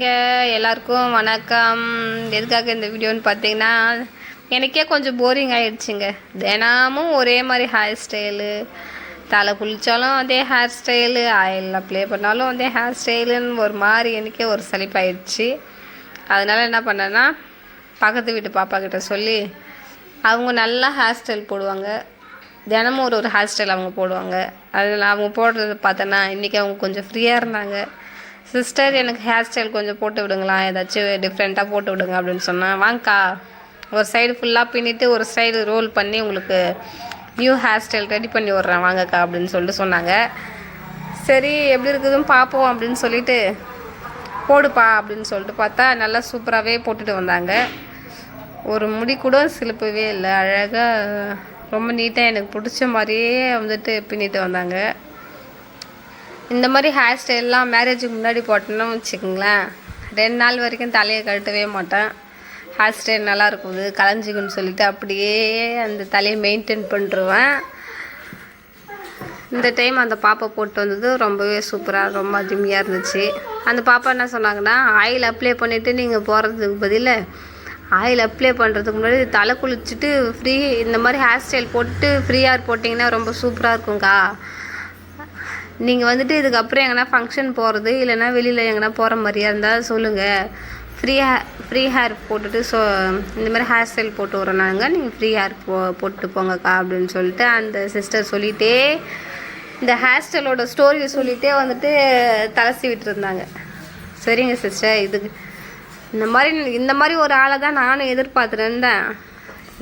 ஹாய்ங்க எல்லாருக்கும் வணக்கம். எதுக்காக இந்த வீடியோன்னு பார்த்தீங்கன்னா எனக்கே கொஞ்சம் போரிங் ஆகிடுச்சிங்க தினமும் ஒரே மாதிரி ஹேர் ஸ்டைலு தலை குளித்தாலும் அதே ஹேர் ஸ்டைலு ஆயிலில் ப்ளே பண்ணாலும் அதே ஹேர் ஸ்டைலுன்னு ஒரு மாதிரி எனக்கே ஒரு சளிப்பாயிடுச்சு அதனால் என்ன பண்ணேன்னா பக்கத்து வீட்டு பாப்பா கிட்ட சொல்லி அவங்க நல்லா ஹேர் ஸ்டைல் போடுவாங்க. தினமும் ஒரு ஒரு ஹேர் ஸ்டைல் அவங்க போடுவாங்க. அதில் அவங்க போடுறது பார்த்தோன்னா இன்றைக்கி அவங்க கொஞ்சம் ஃப்ரீயாக இருந்தாங்க. சிஸ்டர் எனக்கு ஹேர் ஸ்டைல் கொஞ்சம் போட்டு விடுங்களா? ஏதாச்சும் டிஃப்ரெண்ட்டாக போட்டு விடுங்க அப்படின்னு சொன்னேன் வாங்கக்கா ஒரு சைடு ஃபுல்லாக பின்னிட்டு ஒரு சைடு ரோல் பண்ணி உங்களுக்கு நியூ ஹேர் ஸ்டைல் ரெடி பண்ணி விட்றேன் வாங்கக்கா அப்படின்னு சொல்லிட்டு சொன்னாங்க. சரி எப்படி இருக்குதுன்னு பார்ப்போம் அப்படின்னு சொல்லிட்டு போடுப்பா அப்படின்னு சொல்லிட்டு பார்த்தா நல்லா சூப்பராகவே போட்டுட்டு வந்தாங்க. ஒரு முடி கூட சிலுப்பவே இல்லை. அழகாக ரொம்ப நீட்டாக எனக்கு பிடிச்ச மாதிரியே வந்துட்டு பின்னிட்டு வந்தாங்க. இந்த மாதிரி ஹேர் ஸ்டைல்லாம் மேரேஜுக்கு முன்னாடி போட்டேன்னு வச்சுக்கோங்களேன். ரெண்டு நாள் வரைக்கும் தலையை கழட்டவே மாட்டேன். ஹேர் ஸ்டைல் நல்லா இருக்குது கலைஞ்சிக்குன்னு சொல்லிட்டு அப்படியே அந்த தலையை மெயின்டைன் பண்ணிருவேன். இந்த டைம் அந்த பாப்பா போட்டு வந்தது ரொம்பவே சூப்பராக ரொம்ப அருமையாக இருந்துச்சு. அந்த பாப்பா என்ன சொன்னாங்கன்னா ஆயில் அப்ளை பண்ணிவிட்டு நீங்கள் போகிறதுக்கு பதில் ஆயில் அப்ளை பண்ணுறதுக்கு முன்னாடி தலை குளிச்சுட்டு ஃப்ரீ இந்த மாதிரி ஹேர் ஸ்டைல் போட்டு ஃப்ரீயாக போட்டிங்கன்னா ரொம்ப சூப்பராக இருக்குங்க்கா நீங்கள் வந்துட்டு இதுக்கப்புறம் எங்கன்னா ஃபங்க்ஷன் போகிறது இல்லைன்னா வெளியில் எங்கன்னா போகிற மாதிரியா இருந்தால் சொல்லுங்கள் ஃப்ரீ ஹே ஃப்ரீ ஹேர் போட்டுட்டு ஸோ இந்த மாதிரி ஹேர் ஸ்டைல் போட்டு விட்றனாங்க நீங்கள் ஃப்ரீ ஹேர் போ போட்டு போங்கக்கா அப்படின்னு சொல்லிட்டு அந்த சிஸ்டர் சொல்லிகிட்டே இந்த ஹேர் ஸ்டைலோட ஸ்டோரியை சொல்லிகிட்டே வந்துட்டு தலசி விட்டுருந்தாங்க சரிங்க சிஸ்டர் இதுக்கு இந்த மாதிரி இந்த மாதிரி ஒரு ஆளை தான் நானும் எதிர்பார்த்துருந்தேன்.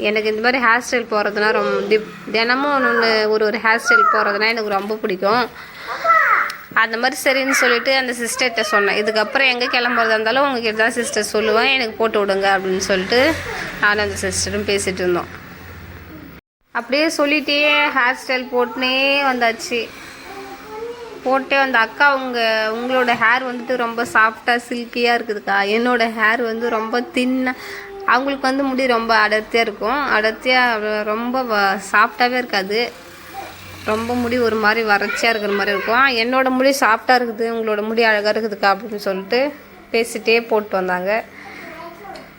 எனக்கு இந்த மாதிரி ஹேர் ஸ்டைல் போடுறதுனா ரொம்ப டிப் தினமும் ஒன்று ஒன்று ஒரு ஒரு ஹேர் ஸ்டைல் போடுறதுனா எனக்கு ரொம்ப பிடிக்கும். அந்த மாதிரி சரின்னு சொல்லிட்டு அந்த சிஸ்டர்கிட்ட சொன்னேன். இதுக்கப்புறம் எங்கே கிளம்புறதா இருந்தாலும் உங்ககிட்ட தான் சிஸ்டர் சொல்லுவேன். எனக்கு போட்டு விடுங்க அப்படின்னு சொல்லிட்டு நானும் அந்த சிஸ்டரும் பேசிகிட்டு இருந்தோம். அப்படியே சொல்லிட்டே ஹேர் ஸ்டைல் போட்டுனே வந்தாச்சு. போட்டே அந்த அக்கா உங்கள் உங்களோட ஹேர் வந்துட்டு ரொம்ப சாஃப்டாக சில்கியாக இருக்குதுக்கா. என்னோட ஹேர் வந்து ரொம்ப தின்ன அவங்களுக்கு வந்து முடி ரொம்ப அடர்த்தியாக இருக்கும். அடர்த்தியாக ரொம்ப சாஃப்டாகவே இருக்காது. ரொம்ப முடி ஒரு மாதிரி வறட்சியாக இருக்கிற மாதிரி இருக்கும். என்னோட முடி சாஃப்டாக இருக்குது உங்களோட முடி அழகாக இருக்குதுக்கா அப்படின்னு சொல்லிட்டு பேசிகிட்டே போட்டு வந்தாங்க.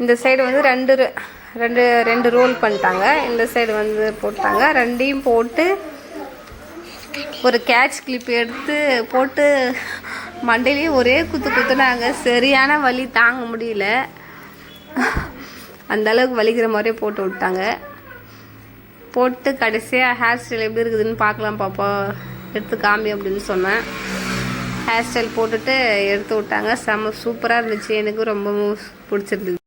இந்த சைடு வந்து ரெண்டு ரெண்டு ரெண்டு ரோல் பண்ணிட்டாங்க. இந்த சைடு வந்து போட்டாங்க. ரெண்டையும் போட்டு ஒரு கேட்ச் கிளிப் எடுத்து போட்டு மண்டையிலேயே ஒரே குத்து குத்துனாங்க. சரியான வலி தாங்க முடியல. அந்த அளவுக்கு வலிக்கிற மாதிரியே போட்டு விட்டாங்க. போட்டு கடைசியாக ஹேர் ஸ்டைல் எப்படி இருக்குதுன்னு பார்க்கலாம் பாப்பா. எடுத்து காமி அப்படின்னு சொன்னேன். ஹேர் ஸ்டைல் போட்டுட்டு எடுத்து விட்டாங்க. செம்ம சூப்பராக இருந்துச்சு. எனக்கு ரொம்ப பிடிச்சிருந்துது.